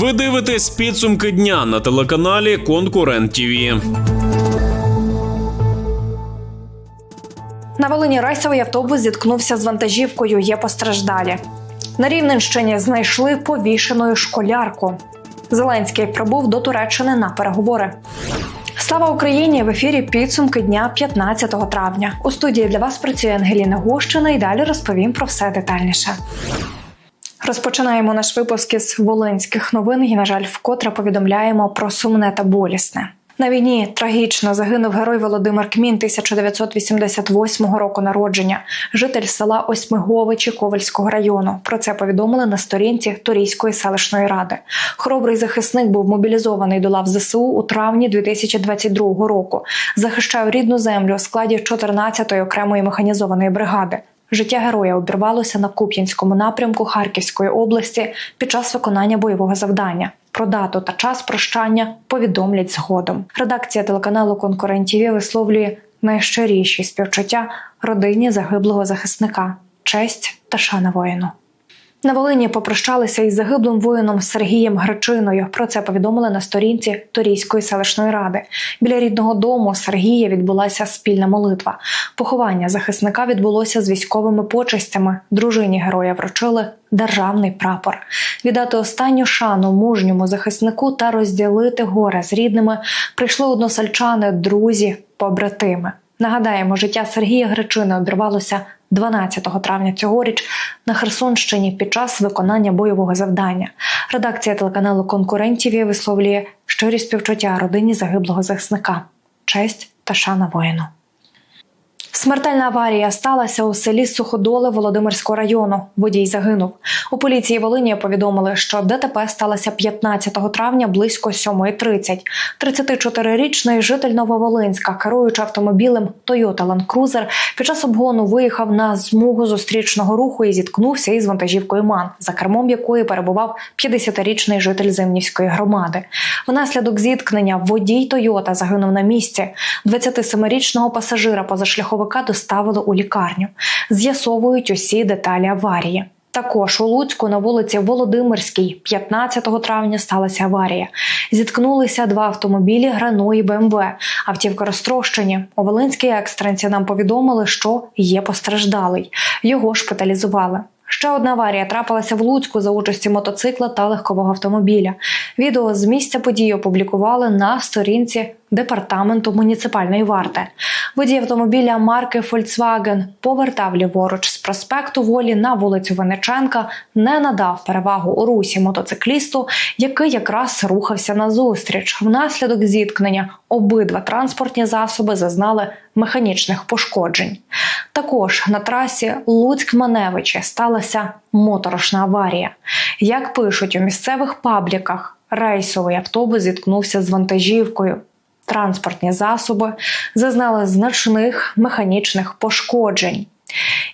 Ви дивитесь підсумки дня на телеканалі Конкурент ТІВІ. На Волині рейсовий автобус зіткнувся з вантажівкою. Є постраждалі. На Рівненщині знайшли повішену школярку. Зеленський прибув до Туреччини на переговори. Слава Україні! В ефірі підсумки дня 15 травня. У студії для вас працює Ангеліна Гущина і далі розповім про все детальніше. Розпочинаємо наш випуск із волинських новин і, на жаль, вкотре повідомляємо про сумне та болісне. На війні трагічно загинув герой Володимир Кмін 1988 року народження, житель села Осьмиговичі Ковальського району. Про це повідомили на сторінці Торійської селищної ради. Хоробрий захисник був мобілізований до лав ЗСУ у травні 2022 року. Захищав рідну землю у складі 14-ї окремої механізованої бригади. Життя героя обірвалося на Куп'янському напрямку Харківської області під час виконання бойового завдання. Про дату та час прощання повідомлять згодом. Редакція телеканалу Конкурент ТІВІ висловлює найщиріші співчуття родині загиблого захисника, честь та шана воїну. На Волині попрощалися із загиблим воїном Сергієм Гречиною. Про це повідомили на сторінці Торійської селищної ради. Біля рідного дому Сергія відбулася спільна молитва. Поховання захисника відбулося з військовими почестями. Дружині героя вручили державний прапор. Віддати останню шану мужньому захиснику та розділити горе з рідними прийшли односельчани, друзі, побратими. Нагадаємо, життя Сергія Гречини обірвалося 12 травня цьогоріч на Херсонщині під час виконання бойового завдання. Редакція телеканалу Конкурентів висловлює щирі співчуття родині загиблого захисника, честь та шана воїну. Смертельна аварія сталася у селі Суходоле Володимирського району. Водій загинув. У поліції Волині повідомили, що ДТП сталося 15 травня близько 7.30. 34-річний житель Нововолинська, керуючи автомобілем Toyota Land Cruiser, під час обгону виїхав на змугу зустрічного руху і зіткнувся із вантажівкою МАН, за кермом якої перебував 50-річний житель Зимнівської громади. Внаслідок зіткнення водій Тойота загинув на місці. 27-річного пасажира позашляховика доставили у лікарню. З'ясовують усі деталі аварії. Також у Луцьку на вулиці Володимирській 15 травня сталася аварія. Зіткнулися два автомобілі Грано і БМВ. Автівки розтрощені. У Волинській екстренці нам повідомили, що є постраждалий. Його шпиталізували. Ще одна аварія трапилася в Луцьку за участі мотоцикла та легкового автомобіля. Відео з місця події опублікували на сторінці департаменту муніципальної варти. Водій автомобіля марки Volkswagen повертав ліворуч з проспекту Волі на вулицю Венеченка, не надав перевагу у русі мотоциклісту, який якраз рухався назустріч. Внаслідок зіткнення обидва транспортні засоби зазнали механічних пошкоджень. Також на трасі Луцьк-Маневичі сталася моторошна аварія. Як пишуть у місцевих пабліках, рейсовий автобус зіткнувся з вантажівкою. Транспортні засоби зазнали значних механічних пошкоджень.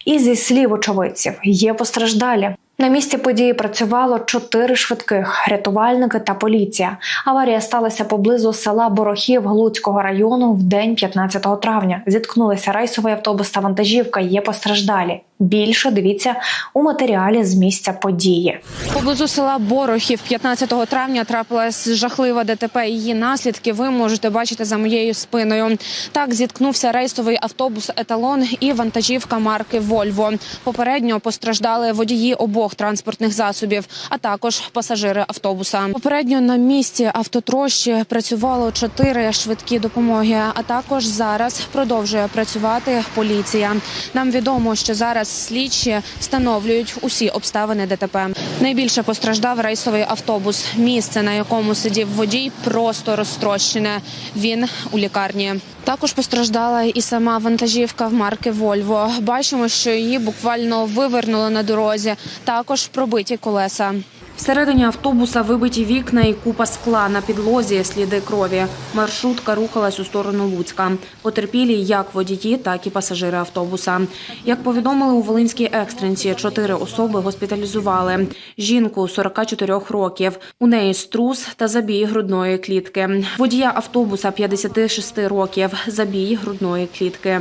І зі слів очевидців є постраждалі. На місці події працювало чотири швидких рятувальники та поліція. Аварія сталася поблизу села Борохів Глуцького району в день 15 травня. Зіткнулися рейсовий автобус та вантажівка. Є постраждалі. Більше дивіться у матеріалі з місця події. Поблизу села Борохів 15 травня трапилась жахлива ДТП. Її наслідки ви можете бачити за моєю спиною. Так зіткнувся рейсовий автобус Еталон і вантажівка марки Вольво. Попередньо постраждали водії обох транспортних засобів, а також пасажири автобуса. Попередньо на місці автотрощі працювало чотири швидкі допомоги. А також зараз продовжує працювати поліція. Нам відомо, що зараз слідчі встановлюють усі обставини ДТП. Найбільше постраждав рейсовий автобус. Місце, на якому сидів водій, просто розтрощене. Він у лікарні. Також постраждала і сама вантажівка в марки Вольво. Бачимо, що її буквально вивернуло на дорозі. Також пробиті колеса. Всередині автобуса вибиті вікна і купа скла на підлозі, сліди крові. Маршрутка рухалась у сторону Луцька. Потерпілі як водії, так і пасажири автобуса. Як повідомили у Волинській екстренці, чотири особи госпіталізували. Жінку 44 років. У неї струс та забій грудної клітки. Водія автобуса 56 років. Забій грудної клітки.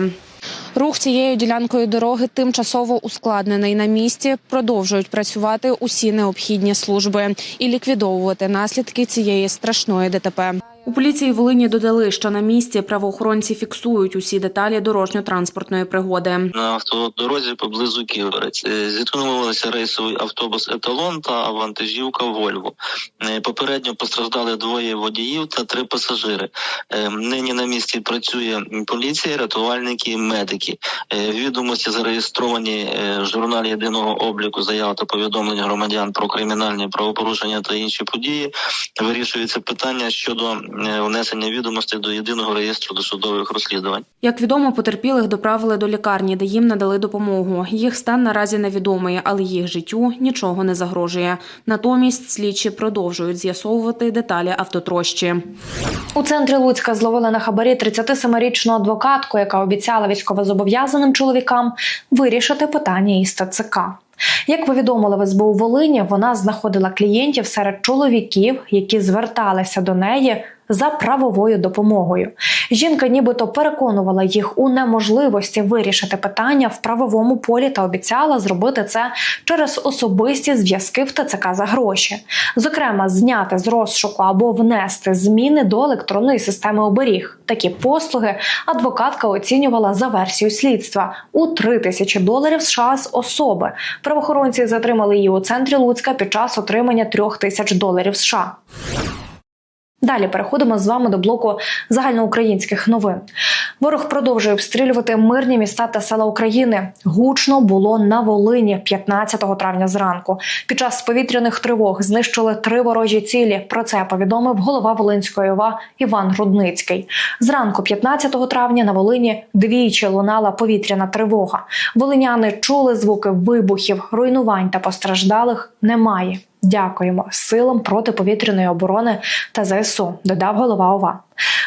Рух цією ділянкою дороги тимчасово ускладнений. На місці продовжують працювати усі необхідні служби і ліквідовувати наслідки цієї страшної ДТП. У поліції Волині додали, що на місці правоохоронці фіксують усі деталі дорожньо-транспортної пригоди. на автодорозі поблизу Ківерець. Е, Зіткнулися рейсовий автобус Еталон та вантажівка Вольво. Е, Попередньо постраждали двоє водіїв та три пасажири. Е, Нині на місці працює поліція, рятувальники, медики. Відомості зареєстровані в журналі єдиного обліку заяв та повідомлень громадян про кримінальні правопорушення та інші події. Вирішується питання щодо внесення відомостей до єдиного реєстру досудових розслідувань. Як відомо, потерпілих доправили до лікарні, де їм надали допомогу. Їх стан наразі невідомий, але їх життю нічого не загрожує. Натомість слідчі продовжують з'ясовувати деталі автотрощі. У центрі Луцька зловили на хабарі 37-річну адвокатку, яка обіцяла військовозобов'язаним чоловікам вирішити питання із ТЦК. Як повідомили в СБУ Волині, вона знаходила клієнтів серед чоловіків, які зверталися до неї за правовою допомогою. Жінка нібито переконувала їх у неможливості вирішити питання в правовому полі та обіцяла зробити це через особисті зв'язки в ТЦК за гроші. Зокрема, зняти з розшуку або внести зміни до електронної системи оберіг. Такі послуги адвокатка оцінювала за версією слідства у 3 тисячі доларів США з особи. Правоохоронці затримали її у центрі Луцька під час отримання 3 тисяч доларів США. Далі переходимо з вами до блоку загальноукраїнських новин. Ворог продовжує обстрілювати мирні міста та села України. Гучно було на Волині 15 травня зранку. Під час повітряних тривог знищили три ворожі цілі. Про це повідомив голова Волинської ОВА Іван Рудницький. Зранку 15 травня на Волині двічі лунала повітряна тривога. Волиняни чули звуки вибухів, руйнувань та постраждалих немає. Дякуємо силам протиповітряної оборони та ЗСУ, додав голова ОВА.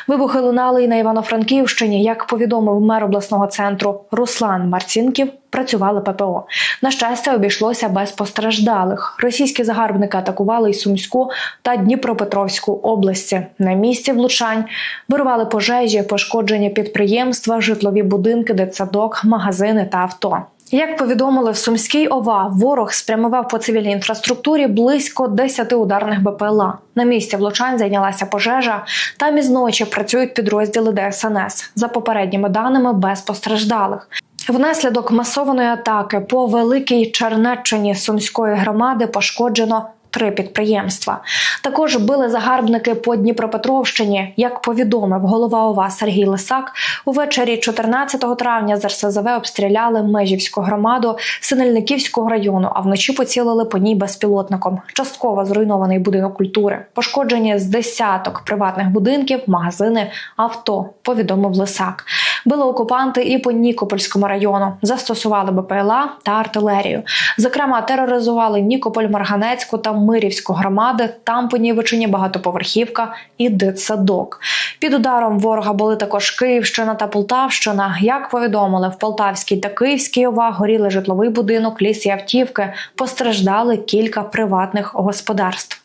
Вибухи лунали і на Івано-Франківщині. Як повідомив мер обласного центру Руслан Марцінків, працювали ППО. На щастя, обійшлося без постраждалих. Російські загарбники атакували й Сумську та Дніпропетровську області. На місці влучань вирували пожежі, пошкоджені підприємства, житлові будинки, дитсадок, магазини та авто. Як повідомили в Сумській ОВА, ворог спрямував по цивільній інфраструктурі близько 10 ударних БПЛА. На місці влучань зайнялася пожежа. Там із ночі працюють підрозділи ДСНС. За попередніми даними без постраждалих. Внаслідок масованої атаки по великій Чернеччині Сумської громади пошкоджено. Три підприємства також били загарбники по Дніпропетровщині. Як повідомив голова ОВА Сергій Лисак, увечері 14 травня з РСЗВ обстріляли Межівську громаду Синельниківського району, а вночі поцілили по ній безпілотником. Частково зруйнований будинок культури, пошкоджені з десяток приватних будинків, магазини, авто. Повідомив Лисак. Били окупанти і по Нікопольському району, застосували БПЛА та артилерію. Зокрема, тероризували Нікополь, Марганецьку та Мирівську громади. Там понівечені багатоповерхівка і дитсадок. Під ударом ворога були також Київщина та Полтавщина. Як повідомили в Полтавській та Київській ОВА горіли житловий будинок, ліс і автівки. Постраждали кілька приватних господарств.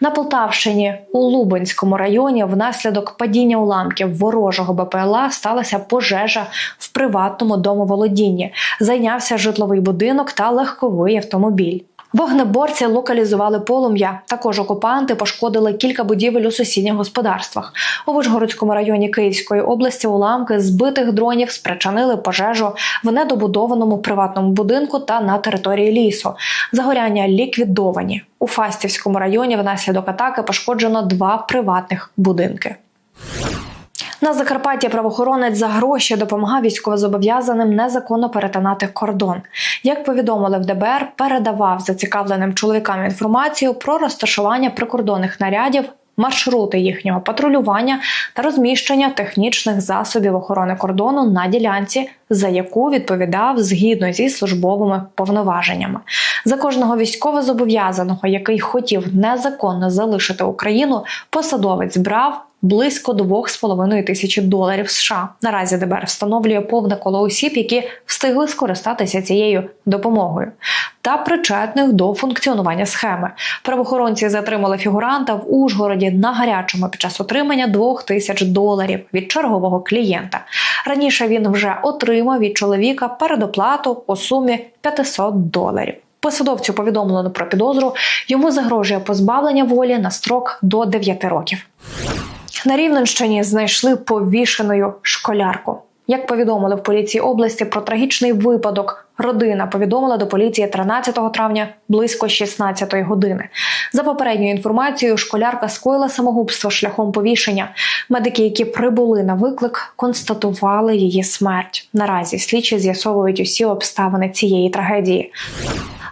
На Полтавщині у Лубенському районі внаслідок падіння уламків ворожого БПЛА сталася пожежа в приватному домоволодінні. Зайнявся житловий будинок та легковий автомобіль. Вогнеборці локалізували полум'я. Також окупанти пошкодили кілька будівель у сусідніх господарствах. У Вишгородському районі Київської області уламки збитих дронів спричинили пожежу в недобудованому приватному будинку та на території лісу. Загоряння ліквідовані. У Фастівському районі внаслідок атаки пошкоджено два приватних будинки. На Закарпатті правоохоронець за гроші допомагав військовозобов'язаним незаконно перетинати кордон. Як повідомили в ДБР, передавав зацікавленим чоловікам інформацію про розташування прикордонних нарядів, маршрути їхнього патрулювання та розміщення технічних засобів охорони кордону на ділянці, за яку відповідав згідно зі службовими повноваженнями. За кожного військовозобов'язаного, який хотів незаконно залишити Україну, посадовець брав близько 2,5 тисячі доларів США. Наразі ДБР встановлює повне коло осіб, які встигли скористатися цією допомогою, та причетних до функціонування схеми. Правоохоронці затримали фігуранта в Ужгороді на гарячому під час отримання 2 тисяч доларів від чергового клієнта. Раніше він вже отримав від чоловіка передоплату у сумі 500 доларів. Посадовцю повідомлено про підозру. Йому загрожує позбавлення волі на строк до 9 років. На Рівненщині знайшли повішеною школярку. Як повідомили в поліції області про трагічний випадок, родина повідомила до поліції 13 травня близько 16-ї години. За попередньою інформацією, школярка скоїла самогубство шляхом повішення. Медики, які прибули на виклик, констатували її смерть. Наразі слідчі з'ясовують усі обставини цієї трагедії.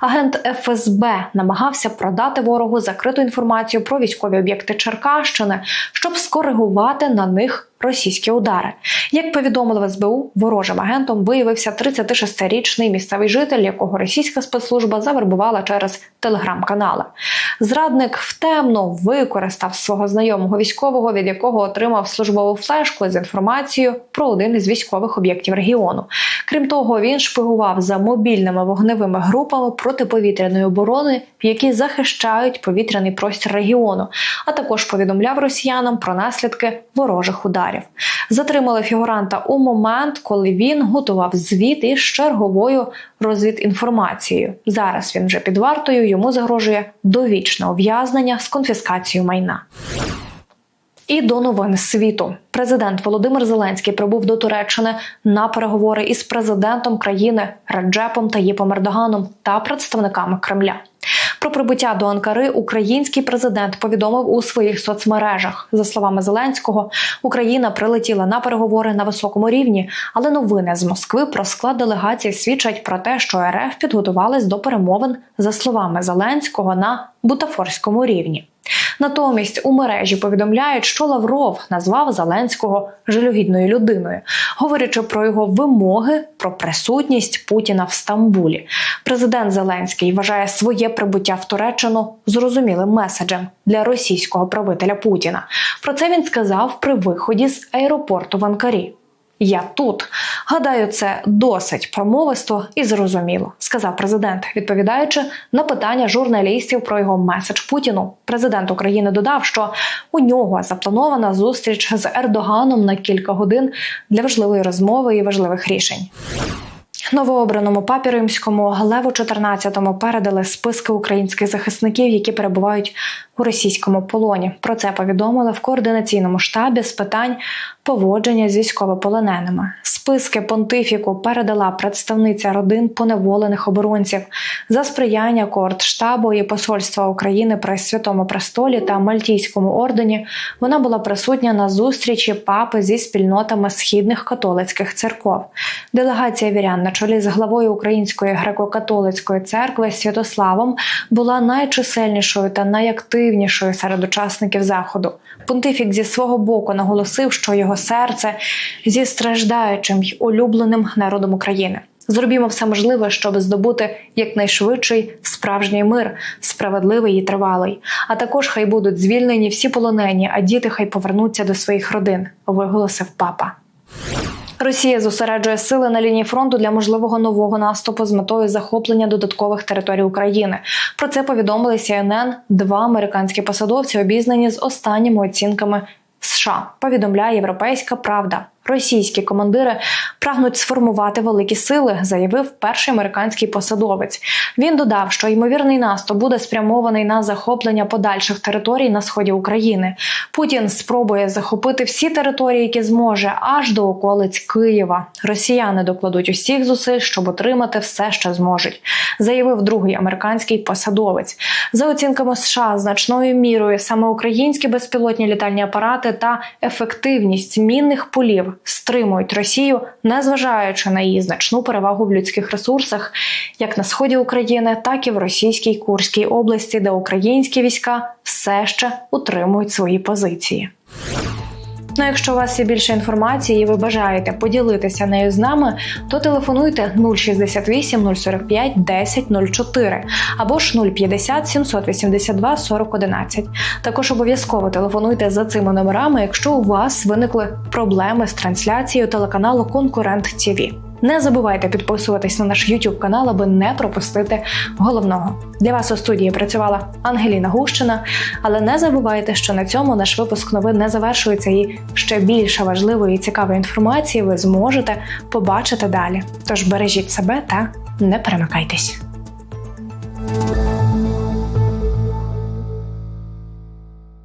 Агент ФСБ намагався продати ворогу закриту інформацію про військові об'єкти Черкащини, щоб скоригувати на них російські удари. Як повідомили в СБУ, ворожим агентом виявився 36-річний місцевий житель, якого російська спецслужба завербувала через телеграм-канали. Зрадник втемно використав свого знайомого військового, від якого отримав службову флешку з інформацією про один із військових об'єктів регіону. Крім того, він шпигував за мобільними вогневими групами протиповітряної оборони, які захищають повітряний простір регіону, а також повідомляв росіянам про наслідки ворожих ударів. Затримали фігуранта у момент, коли він готував звіт із черговою розвідінформацією. Зараз він вже під вартою. Йому загрожує довічне ув'язнення з конфіскацією майна. І до новин світу президент Володимир Зеленський прибув до Туреччини на переговори із президентом країни Реджепом Таїпом Ердоганом та представниками Кремля. Про прибуття до Анкари український президент повідомив у своїх соцмережах. За словами Зеленського, Україна прилетіла на переговори на високому рівні, але новини з Москви про склад делегації свідчать про те, що РФ підготувались до перемовин за словами Зеленського на бутафорському рівні. Натомість у мережі повідомляють, що Лавров назвав Зеленського жалюгідною людиною, говорячи про його вимоги про присутність Путіна в Стамбулі. Президент Зеленський вважає своє прибуття в Туреччину зрозумілим меседжем для російського правителя Путіна. Про це він сказав при виході з аеропорту в Анкарі. Я тут гадаю, це досить промовисто і зрозуміло, сказав президент, відповідаючи на питання журналістів про його меседж Путіну. Президент України додав, що у нього запланована зустріч з Ердоганом на кілька годин для важливої розмови і важливих рішень. Новообраному папі римському Леву 14-му передали списки українських захисників, які перебувають у російському полоні. Про це повідомили в координаційному штабі з питань поводження з військовополоненими. Списки понтифіку передала представниця родин поневолених оборонців за сприяння коордштабу і посольства України при Святому Престолі та Мальтійському ордені. Вона була присутня на зустрічі папи зі спільнотами східних католицьких церков. Делегація вірян на чолі з главою Української греко-католицької церкви Святославом була найчисельнішою та найактивнішою серед учасників заходу. Понтифік зі свого боку наголосив, що його серце зі страждаючим й улюбленим народом України. Зробімо все можливе, щоб здобути якнайшвидший справжній мир, справедливий і тривалий. А також хай будуть звільнені всі полонені, а діти хай повернуться до своїх родин. Виголосив папа. Росія зосереджує сили на лінії фронту для можливого нового наступу з метою захоплення додаткових територій України. Про це повідомили CNN два американські посадовці, обізнані з останніми оцінками США. Повідомляє Європейська Правда. Російські командири прагнуть сформувати великі сили, заявив перший американський посадовець. Він додав, що ймовірний наступ буде спрямований на захоплення подальших територій на сході України. Путін спробує захопити всі території, які зможе, аж до околиць Києва. Росіяни докладуть усіх зусиль, щоб отримати все, що зможуть, заявив другий американський посадовець. За оцінками США, значною мірою саме українські безпілотні літальні апарати та ефективність мінних полів стримують Росію, незважаючи на її значну перевагу в людських ресурсах, як на сході України, так і в російській Курській області, де українські війська все ще утримують свої позиції. Ну, якщо у вас є більше інформації і ви бажаєте поділитися нею з нами, то телефонуйте 068 045 10 04 або ж 050 782 40 11. Також обов'язково телефонуйте за цими номерами, якщо у вас виникли проблеми з трансляцією телеканалу Конкурент ТІВІ. Не забувайте підписуватись на наш YouTube канал, аби не пропустити головного. Для вас у студії працювала Ангеліна Гущина. Але не забувайте, що на цьому наш випуск новин не завершується, і ще більше важливої і цікавої інформації ви зможете побачити далі. Тож бережіть себе та не перемикайтесь.